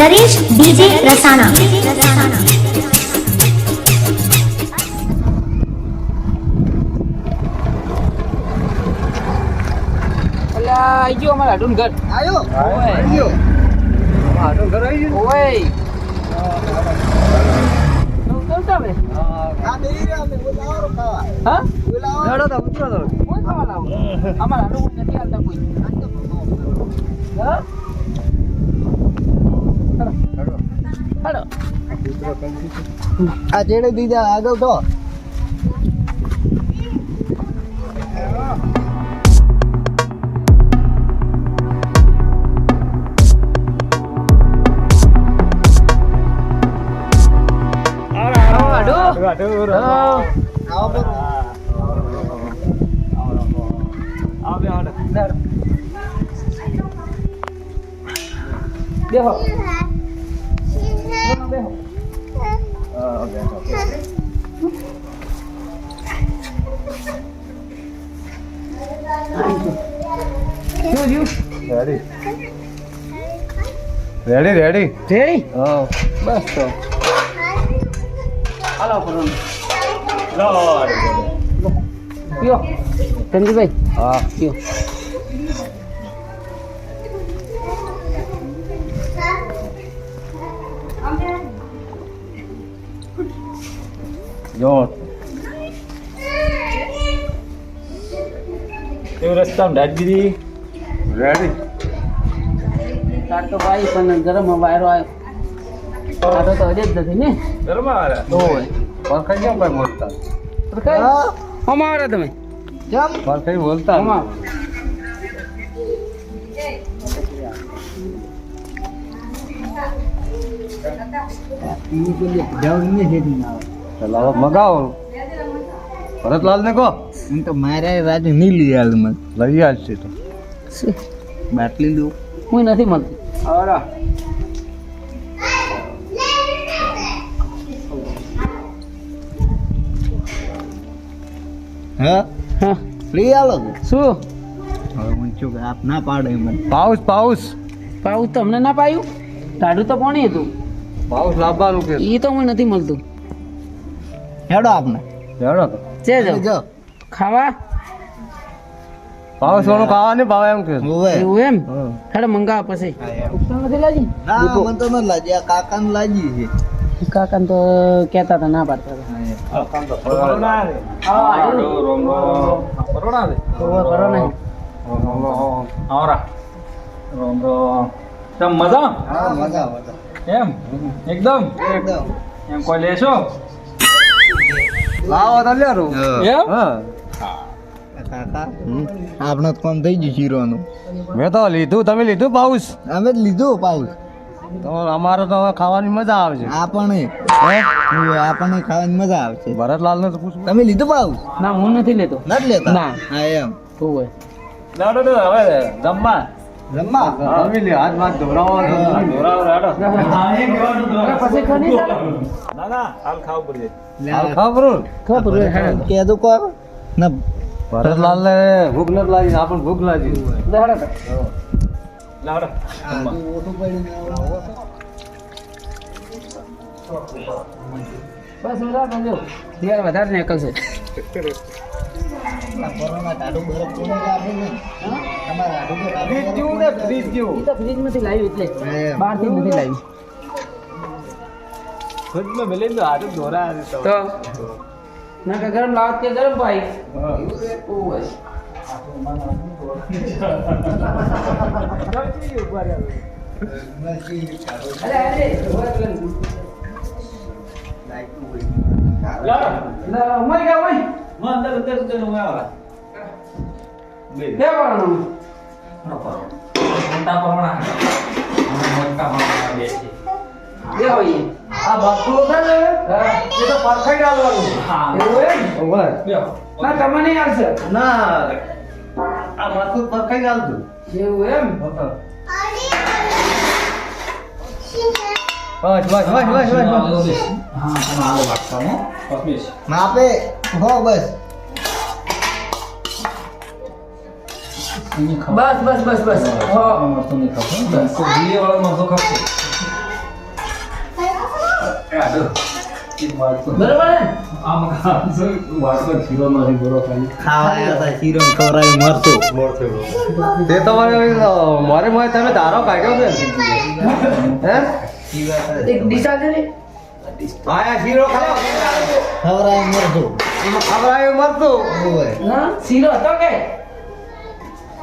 Naresh DJ રસાણા. અલા ગયો અમારા હાડુન ઘર. આયો? ઓય. આયો. આટો ઘર આવી ગયું. ઓય. તું કેમ ચાલે? આ દેરી રે અમે બોલાવો ખાવા. હા? બોલાવો હેડો તો ઉતરો તો. કોઈ ખાવા લાવો? અમારા હાડુન નથી હાલતા કોઈ. હા? હાલો. આ જેડે દીધા આગળ તો. હાડુ. હા આવો બરો બેહો બેહો શું થયું રેડી રેડી રેડી રેડી હા બસ તો હાલો કરો પીઓ ધનજીભાઈ હા પીઓ જો. કેવું રસ્તામાં દીધી રેડી તાર તો ભાઈ પણ ગરમ વાયરો આવ્યો આટો તો અડે જ નથી ને? ગરમ આવે તો પરખાઈ કેમ ભાઈ બોલતા પરખાઈ? હમા આવે તમે. જમ. પરખાઈ બોલતા. હમા લાવો મગાવો. ભરતલાલ ને કહો. હું તો મારે રાજુ નહીં લઈ આલ મને. લઈ આવશે તો. બાટલી દઉં. હું નથી મળતી. આવરા. હા? હા. લઈ આલો શું? હવે કે આપ ના પાડે મને. પાઉસ પાઉસ. પાઉસ તમને ના પાયું. તાડું તો કોણી હતું. પાઉસ લાવવાનું કે? એ તો મને નથી મળતું. હેડો આપને. હેડો તો. જો જો. ખાવા? ભાવ સોનું ખાવા ને ભાવ એમ કે. એવું એમ? હેડો મંગાવ પછી. નથી લાજી ના મને તો ન લાજી આ કાકાને લાજી છે. કાકા તો કેતા હતા ના પાડતા હતા. ને મજા? હા મજા મજા. એમ? એકદમ? એકદમ. એમ કોઈ લેશો? લાવો તો લ્યો એમ? આપણે તો કામ થઈ ગયું શીરોનું મેં તો લીધું તમે લીધું પાઉસ? અમે જ લીધું પાઉસ. તો અમારે તો હવે ખાવાની મજા આવે છે આપણને આપણને ખાવાની મજા આવશે. ભરતલાલ ને તો પૂછવું. તમે લીધું પાઉસ? ના હું નથી લેતો. નથી લેતો? ના. હા એમ. શું હોય. હવે જમવા. જમવા જમી લે હાથ રાડો. પછી ખરી ચાલે ના ના હાલ ખાવ પડે હાલ ખાવ પડું ખબર છે, હેડો. કીધું કોણ ના. ભરતલાલ ને ભૂખ નથી લાગી આપણને ભૂખ લાગી. લાડો બસ મજા કરજો યાર વધારે નીકળશે. કોરોના બરફ કોને ને તો ફ્રીજ જેવું ને ફ્રીજ જેવું તો ફ્રીજમાંથી લાવ્યું એટલે હા, એમ. બહારથી નથી લાવ્યું ફ્રીજમાં મેલી તો હાથ ધોરા તો ના કે ગરમ લાવત કે ગરમ ભાઈ ઓવે અરે અરે લા ઉમર ગયા ભાઈ બે વાળાનું બે હોય આ બાપુ છે ને એ તો પરફેક્ટ આવવાનું એવું એમ? ઓવે ના તમે નહીં આવશે ના આ માથું પરફેક્ટ આવતું એવું એમ? બસ બસ બસ બસ બસ બસ માપે હો બસ. બસ બસ બસ વાટકો શીરો નથી પૂરો ખાલી ખાવા આવ્યા હતા શીરો ને ખવડાવી મરતું તે તો મારે મારે મારે તમે ધારો કાઢ્યો છે હે આયા શીરો ખાઓ ખવડાવી મરતું ખબર આવી મરતું શીરો હતો કે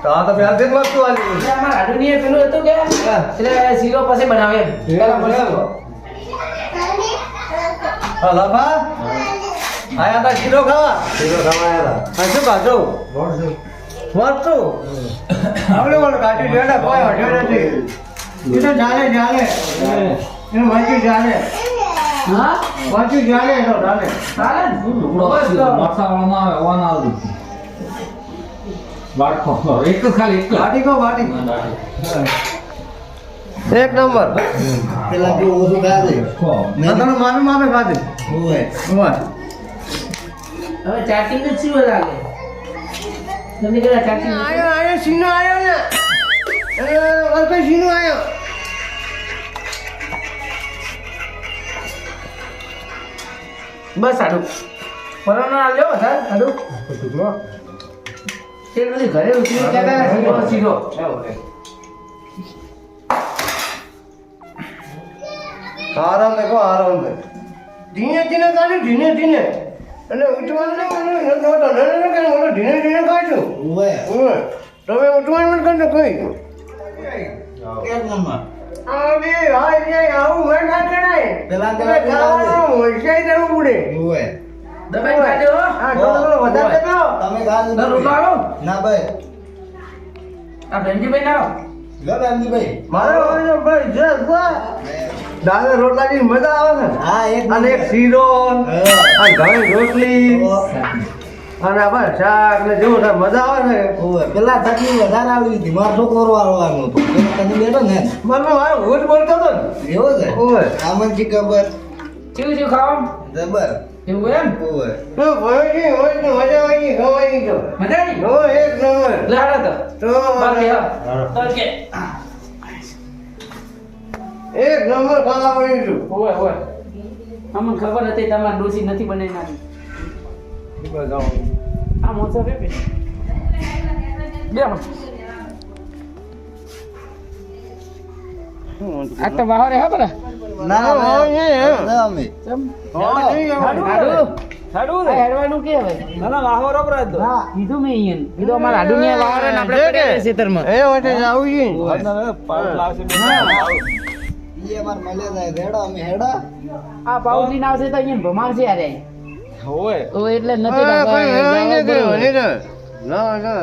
તો આ તો પહેલથી જ વસ્તુ આલી. એટલે અમારા હાડુની પેલું હતું કે એટલે શીરો પછી બનાવે. એમ પેલા પછી. હા લાભા આયા તા શીરો ખાવા. શીરો ખાવા આયા તા. શું ખાધું? મરતું આપણે વાળો કાઢી દેડા કોઈ હટ્યો નથી. એ તો જાણે ચાલે એનું વાંચ્યું ચાલે હા? વાંચ્યું જાણે એનો તો ચાલે બસ ના આવે ઓન આવે. વાટકો. એક ખાલી એક જ. વાટી એક નંબર. પેલા જો ઓછું ખાધે. તમે માફી માફી ખાધી ઓય. ઓય. હવે ચાટી ને શું લાગે તમને કદાચ ચાટી આયો આયો સીનો આયો ને. એ વરકે સીનો આયો. બસ આડું. પરોનો આવ્યો વધારે? આડું? તે બધી ઘરે ઉતરી કહેતા સીધો સીધો આરામ દેખો આરામ દે ધીને ધીને કાઢ્યું ધીને ધીને. અને ઉઠવાનું નહીં નહોતો નહીં કાઢ્યું મને ધીને ધીને કાઢ્યું. તમે ઉઠવાનું નથી કરતો કોઈ. એક નંબર. આવે હાય આવું મેં ના કરાય પેલા તો હોશિયાર પડે. ઓય દબાઈ કાઢો હા ડોલો વધારે દેખો તમે ગાલ ના રોટલો ના ભાઈ. આ ભેંજીભાઈ ના આવો. લો રામજીભાઈ મારો વાળો ભાઈ જસ બા દાળ રોટલાની મજા આવે છે હા એક અને એક શીરો ઘણી રોટલી અને આ બસ શાક ને જેવું થાય મજા આવે ને. પેલા ચટણી વધારે આવી હતી. મારો છોકરો વાળવાનો હતો. તમે બેઠો ને. મને મારો હું જ બોલતો હતો ને. એવો છે? આમન ખબર? ચીવું ચીવું ખાવા? જબર. એવું એમ? તો ભાઈ હોય તો મજા આવી ખવાઈ ગયો મજા આવી હો એક નંબર લે તો. તો તો કે. એક નંબર ખાવા પડી છું. હોય અમને ખબર હતી તમારે ડોસી નથી બનાવી નાખી આ મોસો રે બે આ તો બહાર હે બરા ના ના હા, ના અમે. હેડવાનું કે હવે? ના ના વાહો રોપ દો. હા કીધું મેં અહીંયા કીધું અમારા હાડું ને ને આપણે છે? છે ખેતરમાં. એ વચ્ચે જાવું છે. પાઉચ લાવશે ઈ અમાર મળે જાય રેડો અમે હેડા. આ પાઉજી ના આવશે તો અહીંયા ભમાવશે યારે હોય. ઓ એટલે નથી. નહીં તો. ના, ના,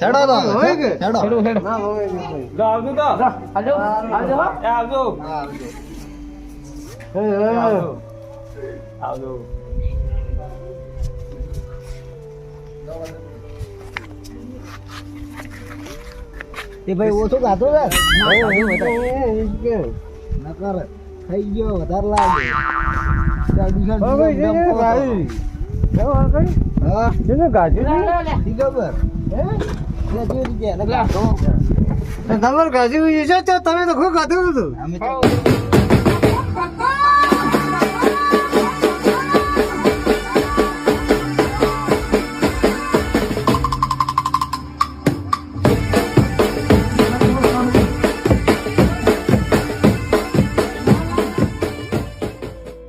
હેડો તો હેડો હેડો, હેડો. ના, હોય લો આવજો તો. આવજો, આવજો. આવજો. આવજો. એ ભાઈ ઓછું છે. નકર થઈ ગયો વધારે લાગે. ને, ગાજુ લે, છે? તમે તો ખૂબ ગાતું હતું અમે તો ખાઓ.